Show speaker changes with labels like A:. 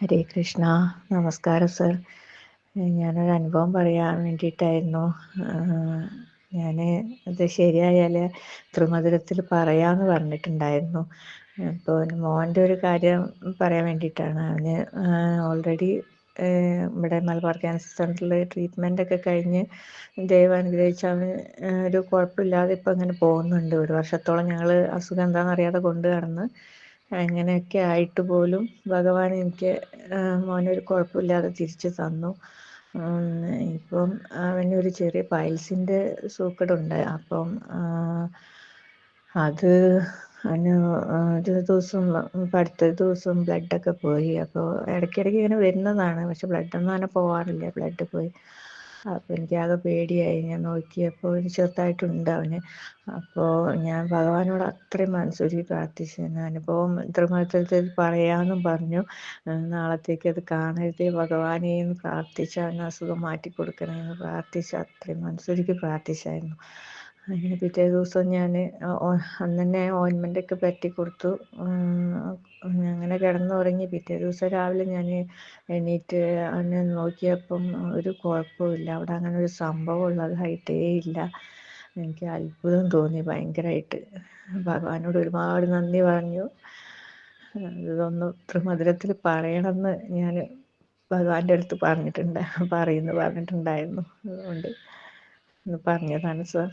A: ഹരേ കൃഷ്ണ നമസ്കാരം സർ. ഞാനൊരു അനുഭവം പറയാൻ വേണ്ടിയിട്ടായിരുന്നു. ഞാൻ അത് ശരിയായാൽ ത്രിമധുരത്തിൽ പറയാമെന്ന് പറഞ്ഞിട്ടുണ്ടായിരുന്നു. ഇപ്പോൾ മോന്റെ ഒരു കാര്യം പറയാൻ വേണ്ടിയിട്ടാണ്. അവന് ഓൾറെഡി ഇവിടെ മലബാർ ക്യാൻസർ സെന്ററിൽ ട്രീറ്റ്മെന്റ് ഒക്കെ കഴിഞ്ഞ് ദൈവം അനുഗ്രഹിച്ച് അവന് ഒരു കുഴപ്പമില്ലാതെ ഇപ്പം അങ്ങനെ പോകുന്നുണ്ട്. ഒരു വർഷത്തോളം ഞങ്ങൾ അസുഖം എന്താണെന്ന് അറിയാതെ കൊണ്ട് നടന്ന്. അങ്ങനെയൊക്കെ ആയിട്ട് പോലും ഭഗവാൻ എനിക്ക് മോനൊരു കുഴപ്പമില്ലാതെ തിരിച്ചു തന്നു. ഇപ്പം ഒരു ചെറിയ പൈൽസിന്റെ സൂക്കടുണ്ട് അപ്പം അത് അവന് ഒരു ദിവസം അടുത്ത ദിവസം ബ്ലഡൊക്കെ പോയി. അപ്പോൾ ഇടയ്ക്കിടയ്ക്ക് ഇങ്ങനെ വരുന്നതാണ്. പക്ഷെ ബ്ലഡ് ഒന്നും അങ്ങനെ പോവാറില്ല. ബ്ലഡ് പോയി. അപ്പോൾ എനിക്കാകെ പേടിയായി. ഞാൻ നോക്കിയപ്പോൾ ചെറുതായിട്ടുണ്ട് അവന്. അപ്പോൾ ഞാൻ ഭഗവാനോട് അത്രയും മനസ്സൊരുക്കി പ്രാർത്ഥിച്ചു അനുഭവം ഇത്രമാത്രത്തിൽ പറയാമെന്നും പറഞ്ഞു. നാളത്തേക്ക് അത് കാണരുതേ ഭഗവാനെ എന്ന് പ്രാർത്ഥിച്ച് അവന് അസുഖം മാറ്റി കൊടുക്കണമെന്ന് പ്രാർത്ഥിച്ച അത്രയും മനസ്സൊരുക്കി പ്രാർത്ഥിച്ചായിരുന്നു. അങ്ങനെ പിറ്റേ ദിവസം ഞാൻ അന്ന് തന്നെ ഓയിൻമെന്റ് ഒക്കെ പറ്റി കൊടുത്തു കിടന്നുറങ്ങി പിറ്റേ ദിവസം രാവിലെ ഞാൻ എണീറ്റ് അവനെ നോക്കിയപ്പം ഒരു കുഴപ്പമില്ല അവിടെ അങ്ങനെ ഒരു സംഭവം ഉള്ളതായിട്ടേ ഇല്ല. എനിക്ക് അത്ഭുതം തോന്നി ഭയങ്കരമായിട്ട് ഭഗവാനോട് ഒരുപാട് നന്ദി പറഞ്ഞു. ഇതൊന്ന് ത്രിമധുരത്തിൽ പറയണമെന്ന് ഞാൻ ഭഗവാന്റെ അടുത്ത് പറഞ്ഞിട്ടുണ്ട്. പറയുന്നു പറഞ്ഞിട്ടുണ്ടായിരുന്നു. അതുകൊണ്ട് പറഞ്ഞതാണ് സാർ.